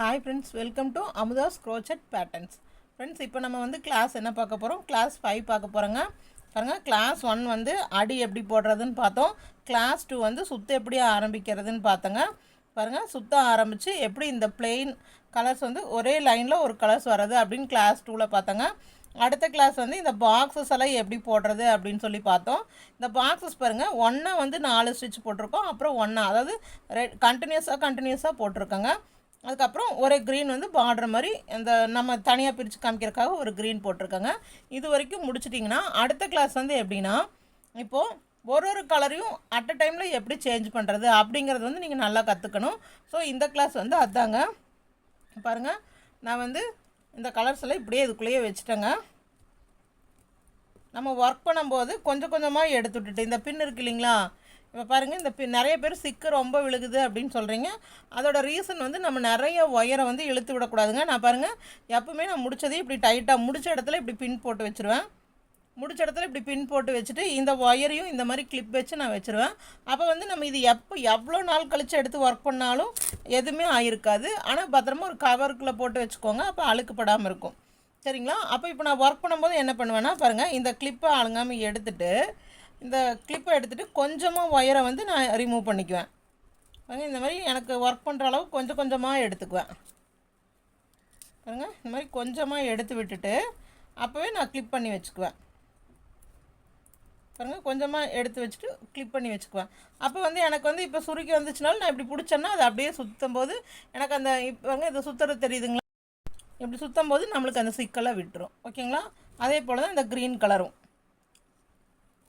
Hi friends welcome to Amudha's crochet patterns friends இப்போ நம்ம வந்து கிளாஸ் என்ன பார்க்க போகிறோம் கிளாஸ் ஃபைவ் பார்க்க போகிறோங்க பாருங்கள் கிளாஸ் ஒன் வந்து அடி எப்படி போடுறதுன்னு பார்த்தோம். கிளாஸ் டூ வந்து சுத்த எப்படி ஆரம்பிக்கிறதுன்னு பார்த்தோங்க. பாருங்கள் சுத்த ஆரம்பித்து எப்படி இந்த பிளெயின் கலர்ஸ் வந்து ஒரே லைனில் ஒரு கலர்ஸ் வர்றது அப்படின்னு கிளாஸ் டூவில் பார்த்தோங்க. அடுத்த கிளாஸ் வந்து இந்த பாக்ஸஸ் எல்லாம் எப்படி போடுறது அப்படின்னு சொல்லி பார்த்தோம். இந்த பாக்ஸஸ் பாருங்கள் ஒன்றை வந்து நாலு ஸ்டிச் போட்டிருக்கோம். அப்புறம் ஒன்றா அதாவது ரெட் கண்டினியூஸாக கண்டினியூஸாக போட்டிருக்கோங்க. அதுக்கப்புறம் ஒரு க்ரீன் வந்து பார்டர் மாதிரி இந்த நம்ம தனியாக பிரித்து காமிக்கிறதுக்காக ஒரு க்ரீன் போட்டிருக்கோங்க. இது வரைக்கும் முடிச்சிட்டிங்கன்னா அடுத்த கிளாஸ் வந்து எப்படின்னா இப்போது ஒரு ஒரு கலரையும் அட் அ டைமில் எப்படி சேஞ்ச் பண்ணுறது அப்படிங்கிறது வந்து நீங்கள் நல்லா கற்றுக்கணும் ஸோ இந்த கிளாஸ் வந்து அதாங்க. பாருங்கள் நான் வந்து இந்த கலர்ஸ் எல்லாம் இப்படியே இதுக்குள்ளேயே வச்சுட்டேங்க. நம்ம ஒர்க் பண்ணும்போது கொஞ்சம் கொஞ்சமாக எடுத்து விட்டுட்டு இந்த பின் இருக்கு இல்லைங்களா? இப்போ பாருங்கள் இந்த நிறைய பேர் சிக்கு ரொம்ப விழுகுது அப்படின்னு சொல்கிறீங்க அதோட ரீசன் வந்து நம்ம நிறைய ஒயரை வந்து இழுத்து விடக்கூடாதுங்க. நான் பாருங்கள் எப்பவுமே நான் முடிச்சதையும் இப்படி டைட்டாக முடித்த இடத்துல இப்படி பின் போட்டு வச்சுருவேன். முடிச்ச இடத்துல இப்படி பின் போட்டு வச்சுட்டு இந்த ஒயரையும் இந்த மாதிரி கிளிப் வச்சு நான் வச்சுருவேன். அப்போ வந்து நம்ம இது எப்போ எவ்வளோ நாள் கழித்து எடுத்து ஒர்க் பண்ணாலும் எதுவுமே ஆயிருக்காது. ஆனால் பத்திரமா ஒரு கவருக்குள்ளே போட்டு வச்சுக்கோங்க. அப்போ அழுக்குப்படாமல் இருக்கும். சரிங்களா? அப்போ இப்போ நான் ஒர்க் பண்ணும்போது என்ன பண்ணுவேன்னா பாருங்கள் இந்த கிளிப்பை அழுங்காமல் எடுத்துகிட்டு இந்த கிளிப்பை எடுத்துகிட்டு கொஞ்சமாக ஒயரை வந்து நான் ரிமூவ் பண்ணிக்குவேன். பாருங்கள் இந்த மாதிரி எனக்கு ஒர்க் பண்ணுற அளவு கொஞ்சம் கொஞ்சமாக எடுத்துக்குவேன். பாருங்க இந்த மாதிரி கொஞ்சமாக எடுத்து விட்டுட்டு அப்போவே நான் கிளிப் பண்ணி வச்சுக்குவேன். பாருங்கள் கொஞ்சமாக எடுத்து வச்சுட்டு கிளிப் பண்ணி வச்சுக்குவேன். அப்போ வந்து எனக்கு வந்து இப்போ சுருக்கி வந்துச்சுனாலும் நான் இப்படி பிடிச்சேன்னா அது அப்படியே சுற்றும் போது எனக்கு அந்த இப்போ வந்து இது சுற்றுறது தெரியுதுங்களா? இப்படி சுற்றும் போது நம்மளுக்கு அந்த சிக்கலை விட்டுரும். ஓகேங்களா? அதே போல் தான் இந்த க்ரீன் கலரும்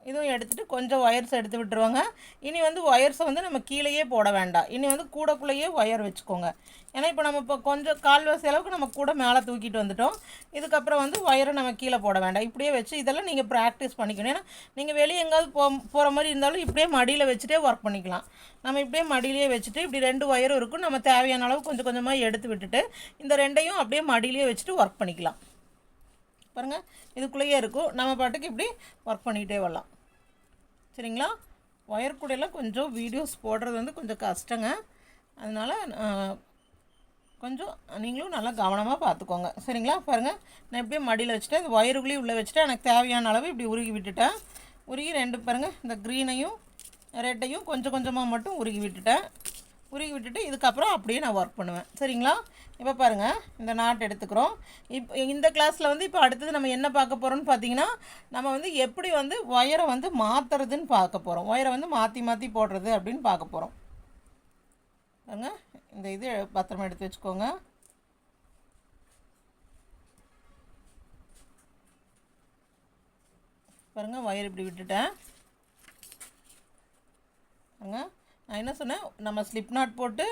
இதுவும் எடுத்துகிட்டு கொஞ்சம் ஒயர்ஸ் எடுத்து விட்டுருவாங்க. இனி வந்து ஒயர்ஸை வந்து நம்ம கீழேயே போட வேண்டாம். இனி வந்து கூடக்குள்ளேயே ஒயர் வச்சுக்கோங்க. ஏன்னா இப்போ நம்ம இப்போ கொஞ்சம் கால்வாசி அளவுக்கு நம்ம கூட மேலே தூக்கிட்டு வந்துட்டோம். இதுக்கப்புறம் வந்து ஒயரை நம்ம கீழே போட வேண்டாம். இப்படியே வச்சு இதெல்லாம் நீங்கள் ப்ராக்டிஸ் பண்ணிக்கணும். ஏன்னா நீங்கள் வெளியே எங்கேயாவது போ போகிற மாதிரி இருந்தாலும் இப்படியே மடியில் வச்சுட்டே ஒர்க் பண்ணிக்கலாம். நம்ம இப்படியே மடியிலேயே வச்சுட்டு இப்படி ரெண்டு ஒயரும் இருக்கும். நம்ம தேவையான அளவு கொஞ்சம் கொஞ்சமாக எடுத்து விட்டுட்டு இந்த ரெண்டையும் அப்படியே மடியிலேயே வச்சுட்டு ஒர்க் பண்ணிக்கலாம். பாருங்கள் இதுக்குள்ளேயே இருக்கும். நம்ம பாட்டுக்கு இப்படி ஒர்க் பண்ணிக்கிட்டே வரலாம். சரிங்களா? ஒயர் கூடையெல்லாம் கொஞ்சம் வீடியோஸ் போடுறது வந்து கொஞ்சம் கஷ்டங்க. அதனால் கொஞ்சம் நீங்களும் நல்லா கவனமாக பார்த்துக்கோங்க. சரிங்களா? பாருங்கள் நான் இப்படியே மடியில் வச்சுட்டேன். இந்த ஒயருக்குள்ளேயே உள்ளே வச்சுட்டு எனக்கு தேவையான அளவு இப்படி உருகி விட்டுட்டேன். உருகி ரெண்டு பாருங்கள் இந்த க்ரீனையும் ரெட்டையும் கொஞ்சம் கொஞ்சமாக மட்டும் உருகி விட்டுட்டேன். உருகி விட்டுட்டு இதுக்கப்புறம் அப்படியே நான் ஒர்க் பண்ணுவேன். சரிங்களா? இப்போ பாருங்கள் இந்த நாட் எடுத்துக்கிறோம். இப்போ இந்த கிளாஸில் வந்து இப்போ அடுத்தது நம்ம என்ன பார்க்க போகிறோம்னு பார்த்தீங்கன்னா நம்ம வந்து எப்படி வந்து ஒயரை வந்து மாற்றுறதுன்னு பார்க்க போகிறோம் ஒயரை வந்து மாற்றி மாற்றி போடுறது அப்படின்னு பார்க்க போகிறோம் பாருங்க இந்த இது பத்திரமா எடுத்து வச்சுக்கோங்க. பாருங்கள் ஒயர் இப்படி விட்டுட்டேன். பாருங்க நான் என்ன சொன்னேன் நம்ம ஸ்லிப் நாட் போட்டு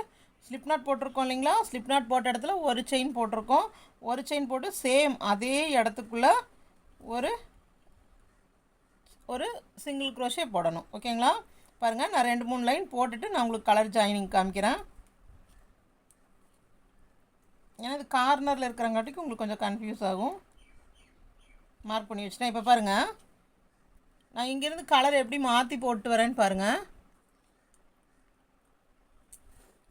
ஸ்லிப் நாட் போட்டிருக்கோம் இல்லைங்களா? ஸ்லிப் நாட் போட்ட இடத்துல ஒரு செயின் போட்டிருக்கோம். ஒரு செயின் போட்டு சேம் அதே இடத்துக்குள்ளே ஒரு ஒரு சிங்கிள் க்ரோஷே போடணும். ஓகேங்களா பாருங்கள் நான் ரெண்டு மூணு லைன் போட்டுட்டு நான் உங்களுக்கு கலர் ஜாயினிங் காமிக்கிறேன். ஏன்னா இது கார்னரில் இருக்கிறங்காட்டிக்கு உங்களுக்கு கொஞ்சம் கன்ஃபியூஸ் ஆகும். மார்க் பண்ணி வச்சுட்டேன். இப்போ பாருங்கள் நான் இங்கேருந்து கலர் எப்படி மாற்றி போட்டு வரேன்னு பாருங்கள்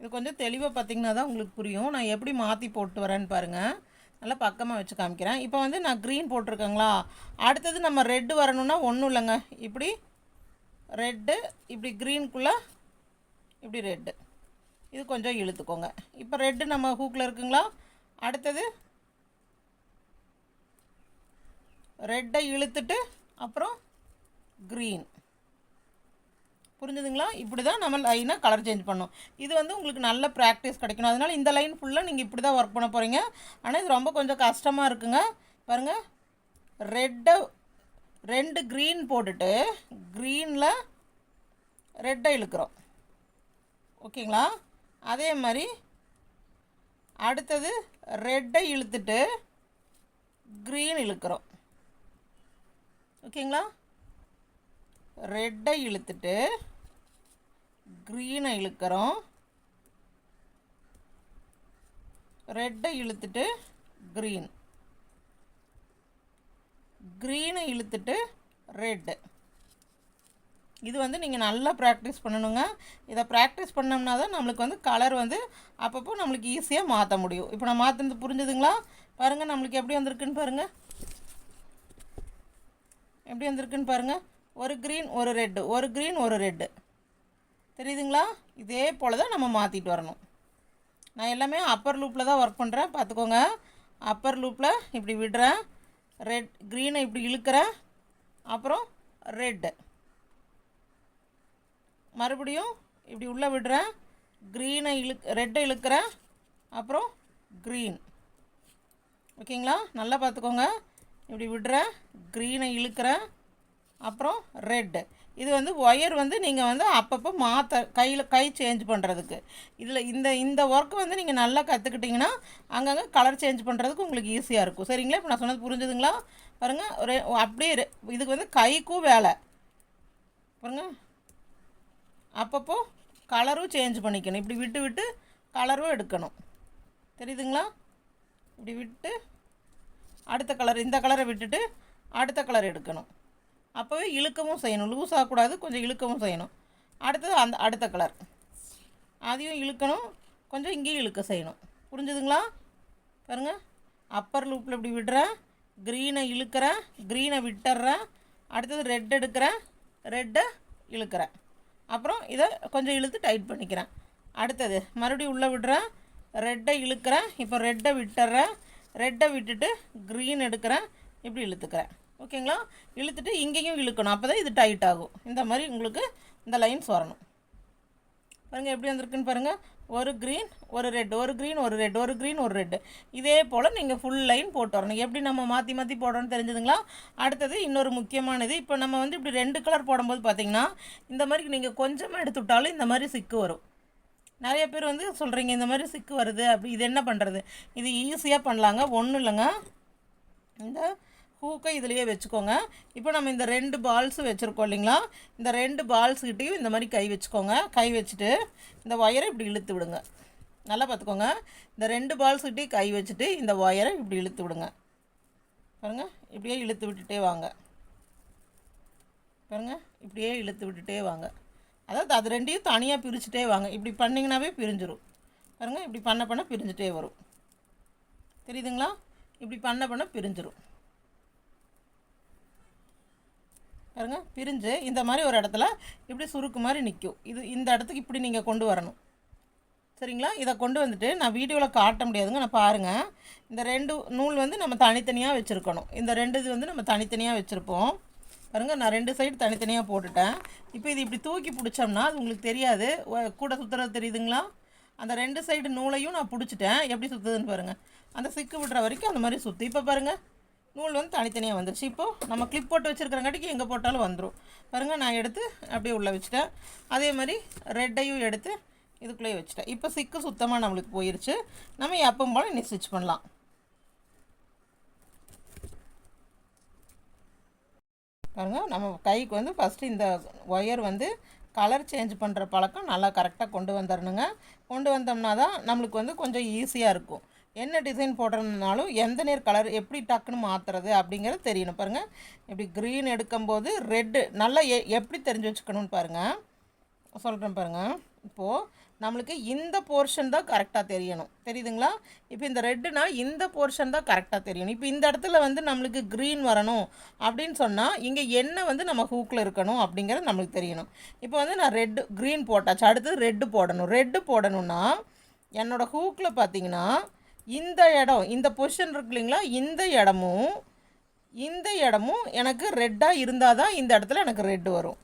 இது கொஞ்சம் தெளிவாக பார்த்தீங்கன்னா தான் உங்களுக்கு புரியும். நான் எப்படி மாற்றி போட்டு வரேன்னு பாருங்கள் நல்லா பக்கமாக வச்சு காமிக்கிறேன். இப்போ வந்து நான் க்ரீன் போட்டிருக்கேங்களா? அடுத்தது நம்ம ரெட்டு வரணும்னா ஒன்றும் இல்லைங்க. இப்படி ரெட்டு இப்படி க்ரீனுக்குள்ளே இப்படி ரெட்டு இது கொஞ்சம் இழுத்துக்கோங்க. இப்போ ரெட்டு நம்ம ஹூக்கில் இருக்குங்களா? அடுத்தது ரெட்டை இழுத்துட்டு அப்புறம் க்ரீன் புரிஞ்சுதுங்களா? இப்படி தான் நம்ம லைனாக கலர் சேஞ்ச் பண்ணோம். இது வந்து உங்களுக்கு நல்ல ப்ராக்டிஸ் கிடைக்கணும். அதனால் இந்த லைன் ஃபுல்லாக நீங்கள் இப்படி தான் ஒர்க் பண்ண போகிறீங்க ஆனால் இது ரொம்ப கொஞ்சம் கஷ்டமாக இருக்குங்க. பாருங்கள் ரெட்டை ரெண்டு க்ரீன் போட்டுட்டு க்ரீனில் ரெட்டை இழுக்கிறோம். ஓகேங்களா? அதே மாதிரி அடுத்தது ரெட்டை இழுத்துட்டு க்ரீன் இழுக்கிறோம். ஓகேங்களா? ரெட்டை இழுத்துட்டு க்ரீனை இழுக்கிறோம். ரெட்டை இழுத்துட்டு க்ரீன் க்ரீனை இழுத்துட்டு ரெட்டு இது வந்து நீங்கள் நல்லா ப்ராக்டிஸ் பண்ணணுங்க. இதை ப்ராக்டிஸ் பண்ணோம்னா தான் நம்மளுக்கு வந்து கலர் வந்து அப்பப்போ நம்மளுக்கு ஈஸியாக மாற்ற முடியும். இப்போ நான் மாற்றினது புரிஞ்சுதுங்களா? பாருங்கள் நம்மளுக்கு எப்படி வந்திருக்குன்னு பாருங்கள் எப்படி வந்திருக்குன்னு பாருங்கள் ஒரு க்ரீன் ஒரு ரெட்டு ஒரு க்ரீன் ஒரு ரெட்டு தெரியுதுங்களா? இதே போல் தான் நம்ம மாற்றிட்டு வரணும். நான் எல்லாமே அப்பர் லூப்பில் தான் ஒர்க் பண்ணுறேன் பார்த்துக்கோங்க. அப்பர் லூப்பில் இப்படி விடுறேன். ரெட் க்ரீனை இப்படி இழுக்கிறேன். அப்புறம் ரெட்டு மறுபடியும் இப்படி உள்ளே விடுறேன். க்ரீனை இழு ரெட்டை இழுக்கிறேன். அப்புறம் க்ரீன் ஓகேங்களா? நல்லா பார்த்துக்கோங்க. இப்படி விடுறேன். க்ரீனை இழுக்கிறேன். அப்புறம் ரெட்டு இது வந்து ஒயர் வந்து நீங்கள் வந்து அப்பப்போ மாற்ற கையில் கை சேஞ்ச் பண்ணுறதுக்கு இதில் இந்த இந்த ஒர்க் வந்து நீங்கள் நல்லா கற்றுக்கிட்டிங்கன்னா அங்கங்கே கலர் சேஞ்ச் பண்ணுறதுக்கு உங்களுக்கு ஈஸியாக இருக்கும். சரிங்களா? இப்போ நான் சொன்னது புரிஞ்சுதுங்களா? பாருங்கள் ஒரு அப்படியே இதுக்கு வந்து கைக்கும் வேலை. பாருங்கள் அப்பப்போ கலரும் சேஞ்ச் பண்ணிக்கணும். இப்படி விட்டு விட்டு கலரும் எடுக்கணும். தெரியுதுங்களா? இப்படி விட்டு அடுத்த கலர் இந்த கலரை விட்டுட்டு அடுத்த கலர் எடுக்கணும். அப்போவே இழுக்கவும் செய்யணும். லூஸ் ஆகக்கூடாது கொஞ்சம் இழுக்கவும் செய்யணும். அடுத்தது அந்த அடுத்த கலர் அதையும் இழுக்கணும். கொஞ்சம் இங்கேயும் இழுக்க செய்யணும். புரிஞ்சுதுங்களா? பாருங்கள் அப்பர் லூப்பில் இப்படி விடுறேன். க்ரீனை இழுக்கிறேன். க்ரீனை விட்டுறேன். அடுத்தது ரெட் எடுக்கிறேன். ரெட்டை இழுக்கிறேன். அப்புறம் இதை கொஞ்சம் இழுத்து டைட் பண்ணிக்கிறேன். அடுத்தது மறுபடியும் உள்ளே விடுறேன். ரெட்டை இழுக்கிறேன். இப்போ ரெட்டை விட்டுறேன். ரெட்டை விட்டுட்டு க்ரீன் எடுக்கிறேன். இப்படி இழுத்துக்கிறேன். ஓகேங்களா? இழுத்துட்டு இங்கேயும் இழுக்கணும். அப்போ தான் இது டைட் ஆகும். இந்த மாதிரி உங்களுக்கு இந்த லைன்ஸ் வரணும். பாருங்கள் எப்படி வந்திருக்குன்னு பாருங்கள் ஒரு க்ரீன் ஒரு ரெட் ஒரு க்ரீன் ஒரு ரெட் ஒரு க்ரீன் ஒரு ரெட் இதே போல் நீங்கள் ஃபுல் லைன் போட்டு வரணும். எப்படி நம்ம மாற்றி மாற்றி போடுறோன்னு தெரிஞ்சுதுங்களா? அடுத்தது இன்னொரு முக்கியமானது இப்போ நம்ம வந்து இப்படி ரெண்டு கலர் போடும்போது பார்த்தீங்கன்னா இந்த மாதிரி நீங்கள் கொஞ்சமாக எடுத்து விட்டாலும் இந்த மாதிரி சிக்கு வரும். நிறைய பேர் வந்து சொல்கிறீங்க இந்த மாதிரி சிக்கு வருது. அப்படி இது என்ன பண்ணுறது இது ஈஸியாக பண்ணலாங்க. ஒன்றும் இல்லைங்க. இந்த ஹூக்கை இதுலேயே வச்சுக்கோங்க. இப்போ நம்ம இந்த ரெண்டு பால்ஸ் வச்சுருக்கோம் இல்லைங்களா? இந்த ரெண்டு பால்ஸ்கிட்டையும் இந்த மாதிரி கை வச்சுக்கோங்க. கை வச்சுட்டு இந்த ஒயரை இப்படி இழுத்து விடுங்க. நல்லா பார்த்துக்கோங்க. இந்த ரெண்டு பால்ஸ்கிட்டையும் கை வச்சுட்டு இந்த ஒயரை இப்படி இழுத்து விடுங்க. பாருங்கள் இப்படியே இழுத்து விட்டுட்டே வாங்க. பாருங்கள் இப்படியே இழுத்து விட்டுட்டே வாங்க. அதாவது அது ரெண்டையும் தனியாக பிரிச்சுட்டே வாங்க. இப்படி பண்ணிங்கனாவே பிரிஞ்சிடும் பாருங்கள் இப்படி பண்ண பண்ண பிரிஞ்சுட்டே வரும். தெரியுதுங்களா? இப்படி பண்ண பண்ண பிரிஞ்சிடும் பாருங்க பிரிஞ்சு இந்த மாதிரி ஒரு இடத்துல இப்படி சுருக்கு மாதிரி நிற்கும் இது இந்த இடத்துக்கு இப்படி நீங்கள் கொண்டு வரணும். சரிங்களா? இதை கொண்டு வந்துட்டு நான் வீடியோவில் காட்ட முடியாதுங்க. நான் பாருங்கள் இந்த ரெண்டு நூல் வந்து நம்ம தனித்தனியாக வச்சுருக்கணும். இந்த ரெண்டு இது வந்து நம்ம தனித்தனியாக வச்சுருப்போம். பாருங்கள் நான் ரெண்டு சைடு தனித்தனியாக போட்டுட்டேன். இப்போ இது இப்படி தூக்கி பிடிச்சோம்னா அது உங்களுக்கு தெரியாது. கூட சுற்றுறது தெரியுதுங்களா? அந்த ரெண்டு சைடு நூலையும் நான் பிடிச்சிட்டேன். எப்படி சுற்றுதுன்னு பாருங்கள் அந்த சிக்கு விடுற வரைக்கும் அந்த மாதிரி சுற்றி இப்போ பாருங்கள் நூல் வந்து தனித்தனியாக வந்துருச்சு. இப்போது நம்ம கிளிப் போட்டு வச்சுருக்கிறங்காட்டிக்கு எங்கே போட்டாலும் வந்துடும் பாருங்கள் நான் எடுத்து அப்படியே உள்ளே வச்சுட்டேன். அதே மாதிரி ரெட்டையும் எடுத்து இதுக்குள்ளேயே வச்சுட்டேன். இப்போ சிக்கு சுத்தமாக நம்மளுக்கு போயிடுச்சு நம்ம எப்பவும் போல் இன்னும் ஸ்டிச் பண்ணலாம். பாருங்கள் நம்ம கைக்கு வந்து ஃபஸ்ட்டு இந்த ஒயர் வந்து கலர் சேஞ்ச் பண்ணுற பழக்கம் நல்லா கரெக்டாக கொண்டு வந்துடணுங்க கொண்டு வந்தோம்னா தான் நம்மளுக்கு வந்து கொஞ்சம் ஈஸியாக இருக்கும். என்ன டிசைன் போடுறதுனாலும் எந்த நேர் கலர் எப்படி டக்குன்னு மாற்றுறது அப்படிங்கிறது தெரியணும். பாருங்கள் இப்படி க்ரீன் எடுக்கும்போது ரெட்டு நல்லா எ எப்படி தெரிஞ்சு வச்சுக்கணும்னு பாருங்கள் சொல்கிறேன் பாருங்கள் இப்போது நம்மளுக்கு இந்த போர்ஷன் தான் கரெக்டாக தெரியணும். தெரியுதுங்களா? இப்போ இந்த ரெட்டுனா இந்த போர்ஷன் தான் கரெக்டாக தெரியணும். இப்போ இந்த இடத்துல வந்து நம்மளுக்கு க்ரீன் வரணும் அப்படின்னு சொன்னால் இங்கே என்ன வந்து நம்ம ஹூக்கில் இருக்கணும் அப்படிங்கிறது நம்மளுக்கு தெரியணும். இப்போ வந்து நான் ரெட்டு க்ரீன் போட்டாச்சு. அடுத்து ரெட்டு போடணும். ரெட்டு போடணும்னா என்னோடய ஹூக்கில் பார்த்தீங்கன்னா இந்த இடம் இந்த பொசிஷன் இருக்கு இல்லைங்களா? இந்த இடமும் இந்த இடமும் எனக்கு ரெட்டாக இருந்தால் தான் இந்த இடத்துல எனக்கு ரெட்டு வரும்.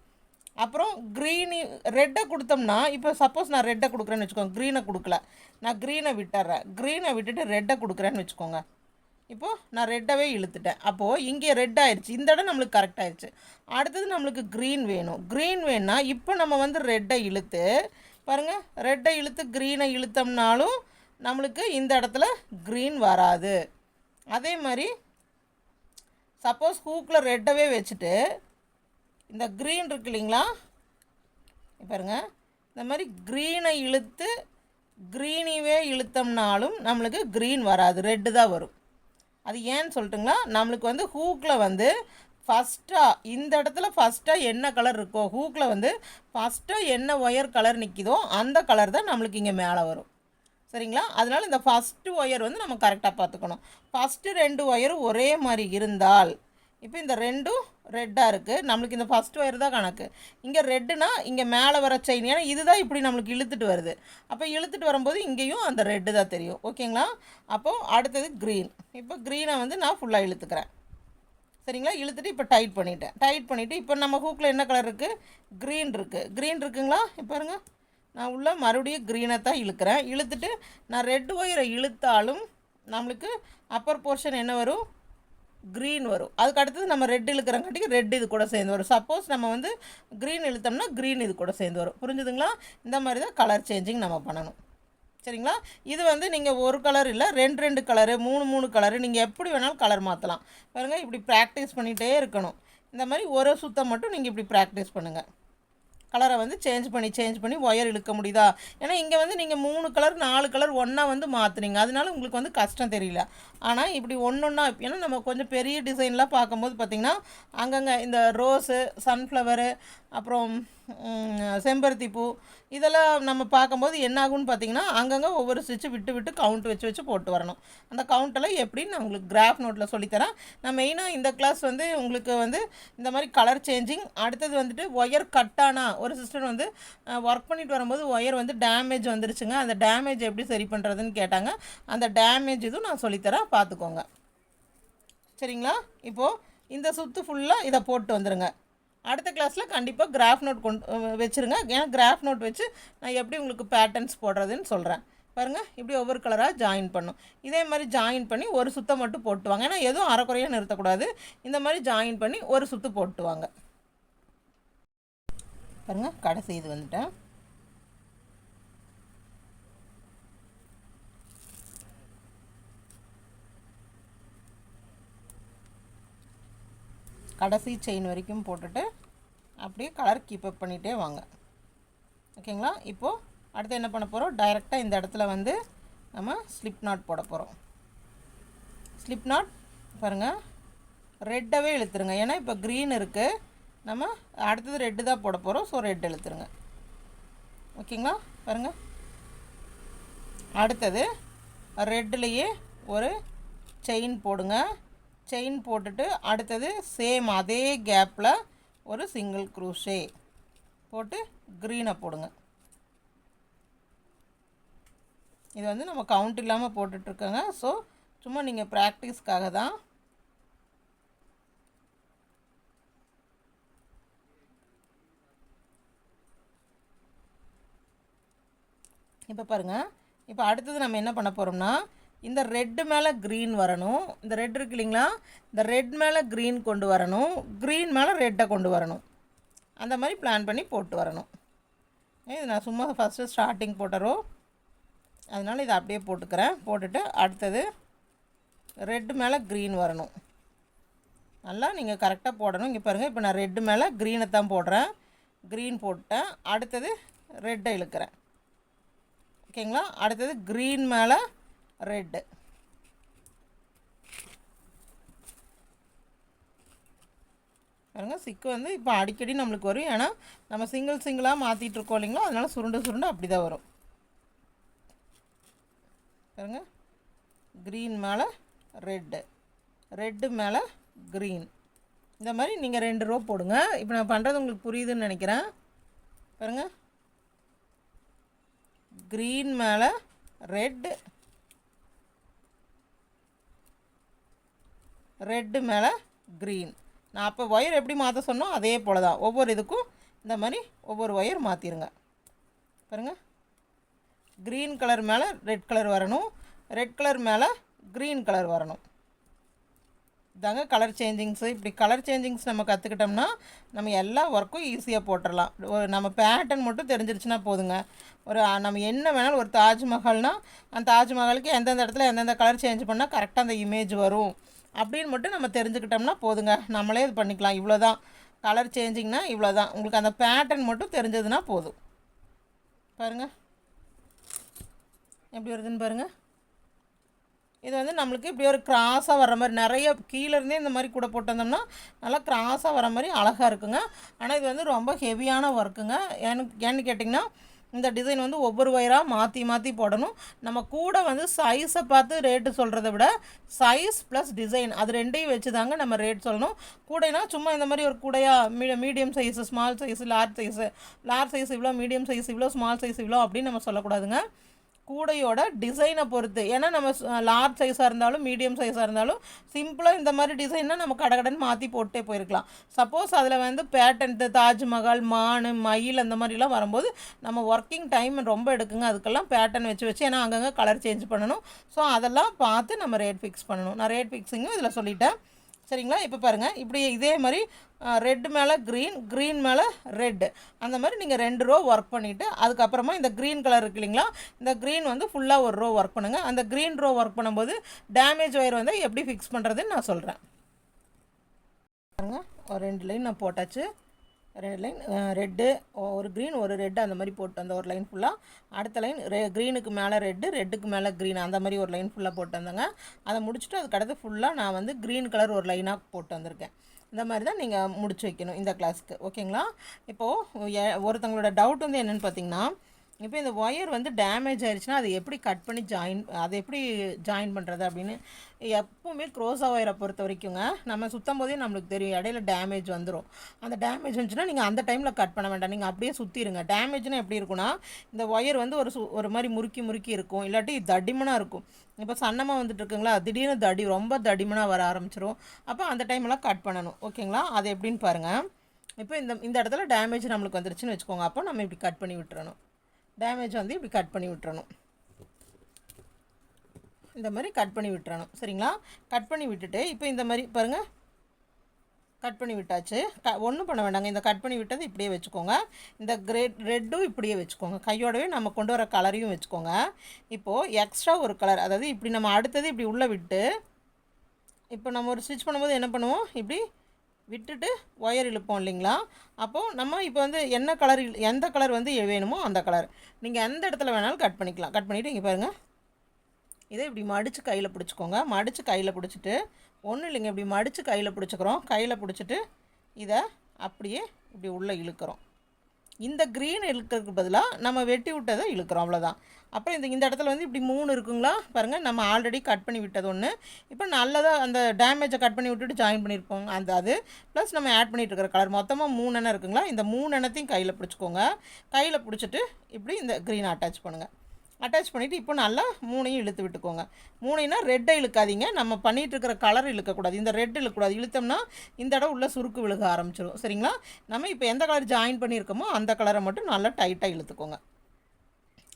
அப்புறம் க்ரீனி ரெட்டை கொடுத்தோம்னா இப்போ சப்போஸ் நான் ரெட்டை கொடுக்குறேன்னு வச்சுக்கோங்க க்ரீனை கொடுக்கல. நான் க்ரீனை விட்டுறேன். க்ரீனை விட்டுட்டு ரெட்டை கொடுக்குறேன்னு வச்சுக்கோங்க. இப்போது நான் ரெட்டாகவே இழுத்துட்டேன். அப்போது இங்கே ரெட் ஆயிடுச்சு இந்த இடம் நம்மளுக்கு கரெக்ட் ஆயிடுச்சு அடுத்தது நம்மளுக்கு க்ரீன் வேணும். க்ரீன் வேணும்னா இப்போ நம்ம வந்து ரெட்டை இழுத்து பாருங்கள் ரெட்டை இழுத்து க்ரீனை இழுத்தோம்னாலும் நம்மளுக்கு இந்த இடத்துல க்ரீன் வராது. அதே மாதிரி சப்போஸ் ஹூக்கில் ரெட்டவே வச்சுட்டு இந்த க்ரீன் இருக்கு இல்லைங்களா? பாருங்க. இந்த மாதிரி க்ரீனை இழுத்து க்ரீனிவே இழுத்தோம்னாலும் நம்மளுக்கு க்ரீன் வராது. ரெட்டு தான் வரும். அது ஏன்னு சொல்லிட்டுங்களா? நம்மளுக்கு வந்து ஹூக்கில் வந்து ஃபஸ்ட்டாக இந்த இடத்துல ஃபஸ்ட்டாக என்ன கலர் இருக்கோ ஹூக்கில் வந்து ஃபஸ்ட்டாக என்ன ஒயர் கலர் நிற்கிதோ அந்த கலர் தான் நம்மளுக்கு இங்கே மேலே வரும். சரிங்களா? அதனால் இந்த ஃபஸ்ட்டு ஒயர் வந்து நம்ம கரெக்டாக பார்த்துக்கணும். ஃபஸ்ட்டு ரெண்டு ஒயரும் ஒரே மாதிரி இருந்தால் இப்போ இந்த ரெண்டும் ரெட்டாக இருக்குது நம்மளுக்கு இந்த ஃபஸ்ட் ஒயர் தான் கணக்கு. இங்கே ரெட்டுனா இங்கே மேலே வர செயின் ஏன்னா இதுதான் இப்படி நம்மளுக்கு இழுத்துட்டு வருது. அப்போ இழுத்துட்டு வரும்போது இங்கேயும் அந்த ரெட்டு தான் தெரியும். ஓகேங்களா? அப்போது அடுத்தது க்ரீன் இப்போ க்ரீனை வந்து நான் ஃபுல்லாக இழுத்துக்கிறேன். சரிங்களா? இழுத்துட்டு இப்போ டைட் பண்ணிட்டேன். டைட் பண்ணிவிட்டு இப்போ நம்ம ஹூக்கில் என்ன கலர் இருக்குது க்ரீன் இருக்குது க்ரீன் இருக்குங்களா? இப்போ பாருங்கள் நான் உள்ள மறுபடியும் க்ரீனை தான் இழுக்கிறேன். இழுத்துட்டு நான் ரெட் ஒயரை இழுத்தாலும் நம்மளுக்கு அப்பர் போர்ஷன் என்ன வரும்? க்ரீன் வரும். அதுக்கு அடுத்தது நம்ம ரெட் இழுக்கிறங்காட்டிக்கு ரெட் இது கூட சேர்ந்து வரும். சப்போஸ் நம்ம வந்து க்ரீன் இழுத்தோம்னா க்ரீன் இது கூட சேர்ந்து வரும். புரிஞ்சுதுங்களா? இந்த மாதிரி தான் கலர் சேஞ்சிங் நம்ம பண்ணணும். சரிங்களா? இது வந்து நீங்கள் ஒரு கலர் இல்லை ரெண்டு ரெண்டு கலரு மூணு மூணு கலரு நீங்கள் எப்படி வேணாலும் கலர் மாற்றலாம் பாருங்கள் இப்படி ப்ராக்டிஸ் பண்ணிகிட்டே இருக்கணும். இந்த மாதிரி ஒரு சுத்தம் மட்டும் நீங்கள் இப்படி ப்ராக்டிஸ் பண்ணுங்கள் கலரை வந்து சேஞ்ச் பண்ணி சேஞ்ச் பண்ணி ஒயர் இழுக்க முடியுதா? ஏன்னா இங்கே வந்து நீங்கள் மூணு கலர் நாலு கலர் ஒன்றா வந்து மாற்றுனீங்க அதனால உங்களுக்கு வந்து கஷ்டம் தெரியல. ஆனால் இப்படி ஒன்று ஒன்றா ஏன்னா நம்ம கொஞ்சம் பெரிய டிசைன்லாம் பார்க்கும்போது பார்த்திங்கன்னா அங்கங்கே இந்த ரோஸு சன்ஃப்ளவரு அப்புறம் செம்பருத்தி பூ. இதெல்லாம் நம்ம பார்க்கும்போது என்ன ஆகும்னு பார்த்தீங்கன்னா அங்கங்கே ஒவ்வொரு ஸ்டிச்சு விட்டு விட்டு கவுண்ட் வச்சு வச்சு போட்டு வரணும். அந்த கவுண்டெல்லாம் எப்படின்னு நான் உங்களுக்கு கிராஃப் நோட்டில் சொல்லித்தரேன். நான் மெயினாக இந்த கிளாஸ் வந்து உங்களுக்கு வந்து இந்த மாதிரி கலர் சேஞ்சிங் அடுத்தது வந்துட்டு ஒயர் கட்டானா ஒரு சிஸ்டர் வந்து ஒர்க் பண்ணிட்டு வரும்போது ஒயர் வந்து டேமேஜ் வந்துருச்சுங்க. அந்த டேமேஜ் எப்படி சரி பண்ணுறதுன்னு கேட்டாங்க. அந்த டேமேஜ் இதுவும் நான் சொல்லித்தரேன். பார்த்துக்கோங்க. சரிங்களா? இப்போது இந்த சுற்று ஃபுல்லாக இதை போட்டு வந்துடுங்க அடுத்த கிளாஸில் கண்டிப்பாக கிராஃப் நோட் கொண்டு வச்சுருங்க. ஏன்னா கிராஃப் நோட் வச்சு நான் எப்படி உங்களுக்கு பேட்டர்ன்ஸ் போடுறதுன்னு சொல்கிறேன் பாருங்கள் இப்படி ஒவ்வொரு கலராக ஜாயின் பண்ணும். இதே மாதிரி ஜாயின் பண்ணி ஒரு சுத்தம் மட்டும் போட்டுவாங்க. ஏன்னா எதுவும் அரைக்குறையாக நிறுத்தக்கூடாது. இந்த மாதிரி ஜாயின் பண்ணி ஒரு சுற்று போட்டுவாங்க. பாருங்கள் கடைசி இது வந்துட்டேன். கடைசி செயின் வரைக்கும் போட்டுட்டு அப்படியே கலர் கீப் அப் பண்ணிகிட்டே வாங்க. ஓகேங்களா இப்போது அடுத்து என்ன பண்ண போகிறோம் டைரெக்டாக இந்த இடத்துல வந்து நம்ம ஸ்லிப் நாட் போட போகிறோம் ஸ்லிப் நாட் பாருங்கள் ரெட்டாகவே இழுத்துருங்க. ஏன்னா இப்போ க்ரீன் இருக்குது நம்ம அடுத்தது ரெட்டு தான் போட போகிறோம் ஸோ ரெட் இழுத்துருங்க. ஓகேங்களா பாருங்கள் அடுத்தது ரெட்லேயே ஒரு செயின் போடுங்க. செயின் போட்டுட்டு அடுத்தது சேம் அதே கேப்பில் ஒரு சிங்கிள் க்ரூஷே போட்டு க்ரீனை போடுங்க. இது வந்து நம்ம கவுண்ட் இல்லாமல் போட்டுட்ருக்கோங்க ஸோ சும்மா நீங்கள் ப்ராக்டிஸ்க்காக தான். இப்போ பாருங்கள் இப்போ அடுத்தது நம்ம என்ன பண்ண போகிறோம்னா இந்த ரெட்டு மேலே க்ரீன் வரணும். இந்த ரெட் இருக்கு இல்லைங்களா? இந்த ரெட் மேலே க்ரீன் கொண்டு வரணும். க்ரீன் மேலே ரெட்டை கொண்டு வரணும். அந்த மாதிரி பிளான் பண்ணி போட்டு வரணும். இது நான் சும்மா ஃபஸ்ட்டு ஸ்டார்டிங் போட்டுறோ. அதனால் இதை அப்படியே போட்டுக்கிறேன். போட்டுட்டு அடுத்தது ரெட்டு மேலே க்ரீன் வரணும். நல்லா நீங்கள் கரெக்டாக போடணும். இங்கே பாருங்கள் இப்போ நான் ரெட்டு மேலே க்ரீனை தான் போடுறேன். க்ரீன் போட்டேன் அடுத்தது ரெட்டை இழுக்கிறேன். ஓகேங்களா? அடுத்தது க்ரீன் மேலே ரெட்டு பாருங்க சிக்கு வந்து இப்போ அடிக்கடி நம்மளுக்கு வரும். ஏன்னா நம்ம சிங்கிள் சிங்கிளாக மாற்றிட்டு இருக்கோம் இல்லைங்களோ? அதனால சுருண்டு சுருண்டு அப்படி தான் வரும். பாருங்க க்ரீன் மேலே ரெட்டு ரெட்டு மேலே க்ரீன் இந்த மாதிரி நீங்கள் ரெண்டு ரோ போடுங்க. இப்போ நான் பண்ணுறது உங்களுக்கு புரியுதுன்னு நினைக்கிறேன். பாருங்க க்ரீன் மேலே ரெட்டு ரெட்டு மேலே க்ரீன் நான் அப்போ ஒயர் எப்படி மாற்ற சொன்னோம் அதே போல் தான் ஒவ்வொரு இதுக்கும் இந்த மாதிரி ஒவ்வொரு ஒயர் மாற்றிடுங்க பாருங்கள் க்ரீன் கலர் மேலே ரெட் கலர் வரணும். ரெட் கலர் மேலே க்ரீன் கலர் வரணும். இதாங்க கலர் சேஞ்சிங்ஸு இப்படி கலர் சேஞ்சிங்ஸ் நம்ம கற்றுக்கிட்டோம்னா நம்ம எல்லா ஒர்க்கும் ஈஸியாக போட்டுடலாம் ஒரு நம்ம பேட்டர்ன் மட்டும் தெரிஞ்சிருச்சுன்னா போதுங்க. ஒரு நம்ம என்ன வேணாலும் ஒரு தாஜ்மஹால்னால் அந்த தாஜ்மஹாலுக்கு எந்தெந்த இடத்துல எந்தெந்த கலர் சேஞ்ச் பண்ணால் கரெக்டாக அந்த இமேஜ் வரும். அப்படின்னு மட்டும் நம்ம தெரிஞ்சுக்கிட்டோம்னா போதுங்க. நம்மளே இது பண்ணிக்கலாம். இவ்வளோ தான் கலர் சேஞ்சிங்னா இவ்வளோ தான் உங்களுக்கு அந்த பேட்டர்ன் மட்டும் தெரிஞ்சதுன்னா போதும். பாருங்கள் எப்படி வருதுன்னு பாருங்கள் இது வந்து நம்மளுக்கு இப்படி ஒரு கிராஸாக வர மாதிரி நிறைய கீழேருந்தே இந்த மாதிரி கூட போட்டு வந்தோம்னா நல்லா கிராஸாக வர மாதிரி அழகாக இருக்குங்க. ஆனால் இது வந்து ரொம்ப ஹெவியான ஒர்க்குங்க ஏன்னு ஏன்னு கேட்டிங்கன்னா இந்த டிசைன் வந்து ஒவ்வொரு ஒயராக மாற்றி மாற்றி போடணும். நம்ம கூட வந்து சைஸை பார்த்து ரேட்டு சொல்கிறத விட சைஸ் ப்ளஸ் டிசைன் அது ரெண்டையும் வச்சு தாங்க நம்ம ரேட் சொல்லணும். கூடைனா சும்மா இந்த மாதிரி ஒரு கூடையா me medium size small size large size large size இவ்வளோ மீடியம் சைஸ் இவ்வளோ ஸ்மால் சைஸ் இவ்வளோ அப்படின்னு நம்ம சொல்லக்கூடாதுங்க. கூடையோட டிசைனை பொறுத்து. ஏன்னா நம்ம லார்ஜ் சைஸாக இருந்தாலும் மீடியம் சைஸாக இருந்தாலும் சிம்பிளாக இந்த மாதிரி டிசைன்னா நம்ம கடகடன் மாற்றி போட்டே போயிருக்கலாம். சப்போஸ் அதில் வந்து பேட்டன் தாஜ்மஹால் மான் மயில் அந்த மாதிரிலாம் வரும்போது நம்ம ஒர்க்கிங் டைம் ரொம்ப எடுக்குங்க. அதுக்கெல்லாம் பேட்டர்ன் வச்சு வச்சு ஏன்னா அங்கங்கே கலர் சேஞ்ச் பண்ணணும். ஸோ அதெல்லாம் பார்த்து நம்ம ரேட் ஃபிக்ஸ் பண்ணணும். நான் ரேட் ஃபிக்ஸிங்கும் இதில் சொல்லிட்டேன். சரிங்களா? இப்போ பாருங்கள் இப்படி இதே மாதிரி ரெட் மேலே க்ரீன் க்ரீன் மேலே ரெட்டு அந்த மாதிரி நீங்கள் ரெண்டு ரோ ஒர்க் பண்ணிவிட்டு அதுக்கப்புறமா இந்த க்ரீன் கலர் இருக்கு இல்லைங்களா? இந்த க்ரீன் வந்து ஃபுல்லாக ஒரு ரோ ஒர்க் பண்ணுங்கள் அந்த க்ரீன் ரோ ஒர்க் பண்ணும்போது டேமேஜ் ஒயர் வந்து எப்படி ஃபிக்ஸ் பண்ணுறதுன்னு நான் சொல்கிறேன் பாருங்கள் ஒரு ரெண்டு லைன் நான் போட்டாச்சு. ரெண்டு லைன் ரெட்டு ஒரு க்ரீன் ஒரு ரெட்டு அந்த மாதிரி போட்டு அந்த ஒரு லைன் ஃபுல்லாக அடுத்த லைன் ரெ க்ரீனுக்கு மேலே ரெட்டு ரெட்டுக்கு மேலே க்ரீன் அந்த மாதிரி ஒரு லைன் ஃபுல்லாக போட்டு வந்தேங்க. அதை முடிச்சுட்டு அதுக்கடுத்து ஃபுல்லாக நான் வந்து க்ரீன் கலர் ஒரு லைனாக போட்டு வந்திருக்கேன். இந்த மாதிரி தான் நீங்கள் முடிச்சு வைக்கணும் இந்த கிளாஸ்க்கு ஓகேங்களா இப்போது ஒருத்தவங்களோட டவுட் வந்து என்னென்னு பார்த்தீங்கன்னா இப்போ இந்த ஒயர் வந்து டேமேஜ் ஆயிடுச்சுன்னா அதை எப்படி கட் பண்ணி ஜாயின் அதை எப்படி ஜாயின் பண்ணுறது அப்படின்னு எப்போவுமே க்ரோஸா ஒயரை பொறுத்த வரைக்குங்க. நம்ம சுத்தம் போதே நம்மளுக்கு தெரியும். இடையில டேமேஜ் வந்துடும் அந்த டேமேஜ் வந்துச்சுன்னா நீங்கள் அந்த டைமில் கட் பண்ண வேண்டாம். நீங்கள் அப்படியே சுற்றிடுங்க டேமேஜ்னால் எப்படி இருக்குன்னா இந்த ஒயர் வந்து ஒரு சு ஒரு மாதிரி முறுக்கி முறுக்கி இருக்கும். இல்லாட்டி தடிமனாக இருக்கும். இப்போ சன்னமாக வந்துட்டு இருக்குங்களா? திடீர்னு தடி ரொம்ப தடிமனாக வர ஆரம்பிச்சிடும் அப்போ அந்த டைம்லாம் கட் பண்ணணும். ஓகேங்களா? அது எப்படின்னு பாருங்கள் இப்போ இந்த இந்த இடத்துல டேமேஜ் நம்மளுக்கு வந்துருச்சுன்னு வச்சுக்கோங்க. அப்போ நம்ம இப்படி கட் பண்ணி விட்டுறணும். டேமேஜ் வந்து இப்படி கட் பண்ணி விட்டுறணும். இந்த மாதிரி கட் பண்ணி விட்டுறணும். சரிங்களா? கட் பண்ணி விட்டுட்டு இப்போ இந்த மாதிரி பாருங்கள் கட் பண்ணி விட்டாச்சு. க ஒன்றும் பண்ண வேண்டாங்க. இந்த கட் பண்ணி விட்டது இப்படியே வச்சுக்கோங்க. இந்த கிரேட் ரெட்டும் இப்படியே வச்சுக்கோங்க. கையோடவே நம்ம கொண்டு வர கலரையும் வச்சுக்கோங்க. இப்போது எக்ஸ்ட்ரா ஒரு கலர் அதாவது இப்படி நம்ம அடுத்தது இப்படி உள்ளே விட்டு இப்போ நம்ம ஒரு ஸ்டிச் பண்ணும்போது என்ன பண்ணுவோம்? இப்படி விட்டுட்டு ஒயர் இழுப்போம் இல்லைங்களா? அப்போது நம்ம இப்போ வந்து என்ன கலர் எந்த கலர் வந்து வேணுமோ அந்த கலர் நீங்கள் எந்த இடத்துல வேணாலும் கட் பண்ணிக்கலாம். கட் பண்ணிவிட்டு இங்கே பாருங்கள் இதை இப்படி மடித்து கையில் பிடிச்சிக்கோங்க. மடித்து கையில் பிடிச்சிட்டு ஒன்றும் இல்லைங்க இப்படி மடித்து கையில் பிடிச்சிக்கிறோம். கையில் பிடிச்சிட்டு இதை அப்படியே இப்படி உள்ளே இழுக்கிறோம். இந்த க்ரீன் இழுக்கிறதுக்கு பதிலாக நம்ம வெட்டி விட்டதை இழுக்கிறோம் அவ்வளோதான் அப்புறம் இந்த இந்த இடத்துல வந்து இப்படி மூணு இருக்குங்களா? பாருங்கள் நம்ம ஆல்ரெடி கட் பண்ணி விட்டது ஒன்று இப்போ நல்லதாக அந்த டேமேஜை கட் பண்ணி விட்டுட்டு ஜாயின் பண்ணியிருப்போம் அந்த அது. ப்ளஸ் நம்ம ஆட் பண்ணிகிட்டு இருக்கிற கலர் மொத்தமாக மூணு எண்ணெய் இருக்குங்களா? இந்த மூணு எண்ணத்தையும் கையில் பிடிச்சிக்கோங்க. கையில் பிடிச்சிட்டு இப்படி இந்த க்ரீன் அட்டாச் பண்ணுங்கள் அட்டாச் பண்ணிவிட்டு இப்போ நல்லா மூணையும் இழுத்து விட்டுக்கோங்க. மூணைனா ரெட்டை இழுக்காதீங்க. நம்ம பண்ணிகிட்ருக்கிற கலர் இழுக்கக்கூடாது. இந்த ரெட் இழுக்கக்கூடாது. இழுத்தோம்னா இந்த இடம் உள்ள சுருக்கு விழுக ஆரம்பிச்சிடும் சரிங்களா? நம்ம இப்போ எந்த கலர் ஜாயின் பண்ணியிருக்கோமோ அந்த கலரை மட்டும் நல்லா டைட்டாக இழுத்துக்கோங்க.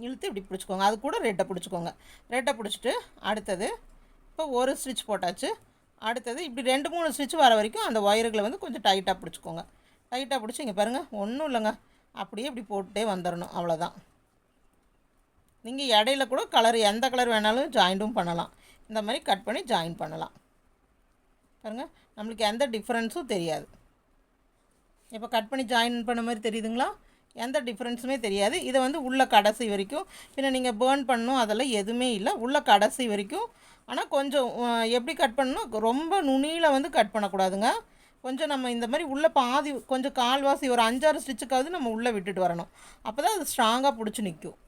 இழுத்து இப்படி பிடிச்சிக்கோங்க. அது கூட ரெட்டை பிடிச்சிக்கோங்க. ரெட்டை பிடிச்சிட்டு அடுத்தது இப்போ ஒரு ஸ்டிச் போட்டாச்சு. அடுத்தது இப்படி ரெண்டு மூணு ஸ்டிச் வர வரைக்கும் அந்த ஒயர்களை வந்து கொஞ்சம் டைட்டாக பிடிச்சிக்கோங்க. டைட்டாக பிடிச்சி இங்கே பாருங்கள் ஒன்றும் இல்லைங்க. அப்படியே இப்படி போட்டுட்டே வந்துடணும். அவ்வளோதான் நீங்கள் இடையில கூட கலர் எந்த கலர் வேணாலும் ஜாயிண்டும் பண்ணலாம். இந்த மாதிரி கட் பண்ணி ஜாயின் பண்ணலாம். பாருங்கள் நம்மளுக்கு எந்த டிஃப்ரென்ஸும் தெரியாது. இப்போ கட் பண்ணி ஜாயின் பண்ண மாதிரி தெரியுதுங்களா? எந்த டிஃப்ரென்ஸுமே தெரியாது. இதை வந்து உள்ள கடைசி வரைக்கும் பின்ன நீங்கள் பேர்ன் பண்ணணும் அதெல்லாம் எதுவுமே இல்லை. உள்ள கடைசி வரைக்கும். ஆனால் கொஞ்சம் எப்படி கட் பண்ணணும்? ரொம்ப நுனியில் வந்து கட் பண்ணக்கூடாதுங்க. கொஞ்சம் நம்ம இந்த மாதிரி உள்ளே பாதி கொஞ்சம் கால்வாசி ஒரு அஞ்சாறு ஸ்டிச்சுக்காவது நம்ம உள்ளே விட்டுட்டு வரணும். அப்போ தான் அது ஸ்ட்ராங்காக பிடிச்சி நிற்கும்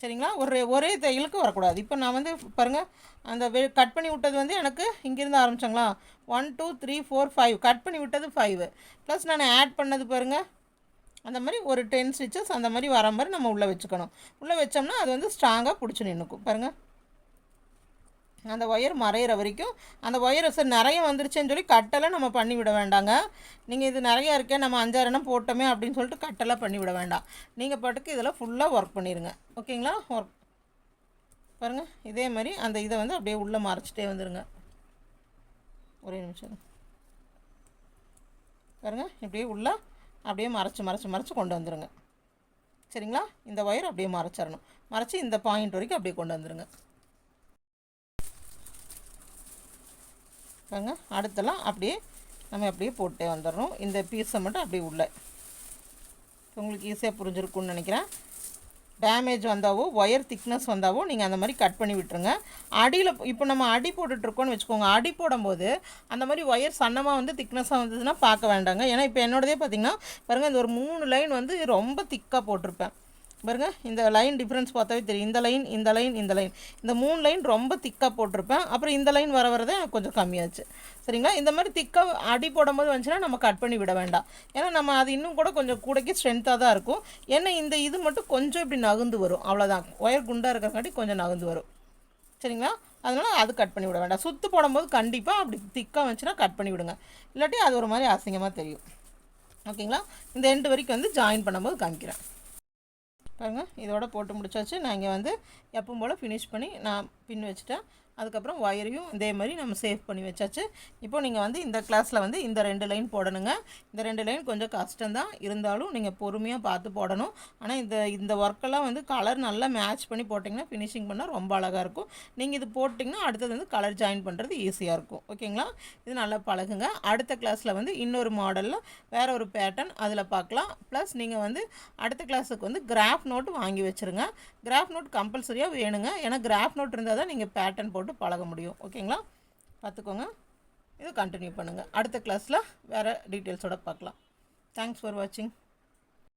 சரிங்களா? ஒரு ஒரே தையலுக்கு வரக்கூடாது. இப்போ நான் வந்து பாருங்கள் அந்த வெ கட் பண்ணி விட்டது வந்து எனக்கு இங்கேருந்து ஆரம்பிச்சாங்களா? One two three four five cut பண்ணி விட்டது ஃபைவ் ப்ளஸ் நான் ஆட் பண்ணது பாருங்கள் அந்த மாதிரி ஒரு டென் ஸ்டிச்சஸ் அந்த மாதிரி வர மாதிரி நம்ம உள்ளே வச்சுக்கணும். உள்ளே வச்சோம்னா அது வந்து ஸ்ட்ராங்காக பிடிச்சி நின்றுக்கும் பாருங்கள் அந்த ஒயர் மறையிற வரைக்கும் அந்த ஒயர் சார் நிறைய வந்துருச்சுன்னு சொல்லி கட்டெல்லாம் நம்ம பண்ணிவிட வேண்டாங்க. நீங்கள் இது நிறையா இருக்கே நம்ம அஞ்சாறு எண்ணம் போட்டோமே அப்படின்னு சொல்லிட்டு கட்டெல்லாம் பண்ணிவிட வேண்டாம். நீங்கள் பாட்டுக்கு இதெல்லாம் ஃபுல்லாக ஒர்க் பண்ணிடுங்க ஓகேங்களா? ஒர்க் பாருங்கள் இதே மாதிரி அந்த இதை வந்து அப்படியே உள்ளே மறைச்சிட்டே வந்துடுங்க ஒரே நிமிஷம். பாருங்கள் இப்படியே உள்ளே அப்படியே மறைச்சி மறைச்சி மறைச்சி கொண்டு வந்துடுங்க சரிங்களா? இந்த ஒயர் அப்படியே மறைச்சிடணும். மறைச்சி இந்த பாயிண்ட் வரைக்கும் அப்படியே கொண்டு வந்துடுங்க பாருங்க. அடுத்தெல்லாம் அப்படியே நம்ம அப்படியே போட்டே வந்துடுறோம் இந்த பீஸை மட்டும் அப்படியே உள்ள. உங்களுக்கு ஈஸியாக புரிஞ்சிருக்குன்னு நினைக்கிறேன். டேமேஜ் வந்தாவோ ஒயர் திக்னஸ் வந்தாவோ நீங்கள் அந்த மாதிரி கட் பண்ணி விட்டுருங்க. அடியில் இப்போ நம்ம அடி போட்டுட்ருக்கோன்னு வச்சுக்கோங்க. அடி போடும்போது அந்த மாதிரி ஒயர் சன்னமாக வந்து திக்னஸாக வந்ததுன்னா பார்க்க வேண்டாங்க. ஏன்னா இப்போ என்னோடதே பார்த்தீங்கன்னா பாருங்கள் இந்த ஒரு மூணு லைன் வந்து ரொம்ப திக்காக போட்டிருப்பேன். பாருங்க இந்த லைன் டிஃப்ரென்ஸ் பார்த்தாவே தெரியும். இந்த லைன் இந்த லைன் இந்த லைன் இந்த மூணு லைன் ரொம்ப திக்காக போட்டிருப்பேன். அப்புறம் இந்த லைன் வர வரதே கொஞ்சம் கம்மியாச்சு. சரிங்களா? இந்த மாதிரி திக்காக அடி போடும்போது வந்துச்சுன்னா நம்ம கட் பண்ணி விட வேண்டாம். ஏன்னா நம்ம அது இன்னும் கூட கொஞ்சம் கூடக்கி ஸ்ட்ரென்த்தாக தான் இருக்கும். ஏன்னா இந்த இது மட்டும் கொஞ்சம் இப்படி நகுந்து வரும். அவ்வளோதான் ஒயர் குண்டாக இருக்கிறங்காட்டி கொஞ்சம் நகுந்து வரும். சரிங்களா? அதனால் அது கட் பண்ணி விட வேண்டாம். சுத்து போடும்போது கண்டிப்பாக அப்படி திக்காக வந்துச்சுன்னா கட் பண்ணி விடுங்க. இல்லாட்டி அது ஒரு மாதிரி அசிங்கமாக தெரியும். ஓகேங்களா? இந்த எண்டு வரைக்கும் வந்து ஜாயின் பண்ணும்போது காமிக்கிறேன். பாருங்கள் இதோட போட்டு முடிச்சாச்சு. நான் இங்கே வந்து எப்பவும் போல் ஃபினிஷ் பண்ணி நான் பின் வச்சுட்டேன். அதுக்கப்புறம் ஒயரையும் இதே மாதிரி நம்ம சேவ் பண்ணி வச்சாச்சு. இப்போ நீங்கள் வந்து இந்த கிளாஸில் வந்து இந்த ரெண்டு லைன் போடணுங்க. இந்த ரெண்டு லைன் கொஞ்சம் கஷ்டம்தான். இருந்தாலும் நீங்கள் பொறுமையாக பார்த்து போடணும். ஆனால் இந்த இந்த ஒர்க்கெல்லாம் வந்து கலர் நல்லா மேட்ச் பண்ணி போட்டிங்கன்னா ஃபினிஷிங் பண்ணால் ரொம்ப அழகாக இருக்கும். நீங்கள் இது போட்டிங்கன்னா அடுத்தது வந்து கலர் ஜாயின் பண்ணுறது ஈஸியாக இருக்கும். ஓகேங்களா? இது நல்லா பழகுங்க. அடுத்த கிளாஸில் வந்து இன்னொரு மாடலில் வேறு ஒரு பேட்டர்ன் அதில் பார்க்கலாம். ப்ளஸ் நீங்கள் வந்து அடுத்த கிளாஸுக்கு வந்து கிராஃப் நோட்டு வாங்கி வச்சுருங்க. கிராஃப் நோட் கம்பல்சரியாக வேணுங்க. ஏன்னா கிராஃப் நோட் இருந்தால் தான் நீங்கள் பேட்டர்ன் போட்டு போட்டு பழக முடியும். ஓகேங்களா? பார்த்துக்கோங்க. இது கண்டினியூ பண்ணுங்கள் அடுத்த கிளாஸில் வேறு டீட்டெயில்ஸோடு பார்க்கலாம். தேங்க்ஸ் ஃபார் வாட்சிங்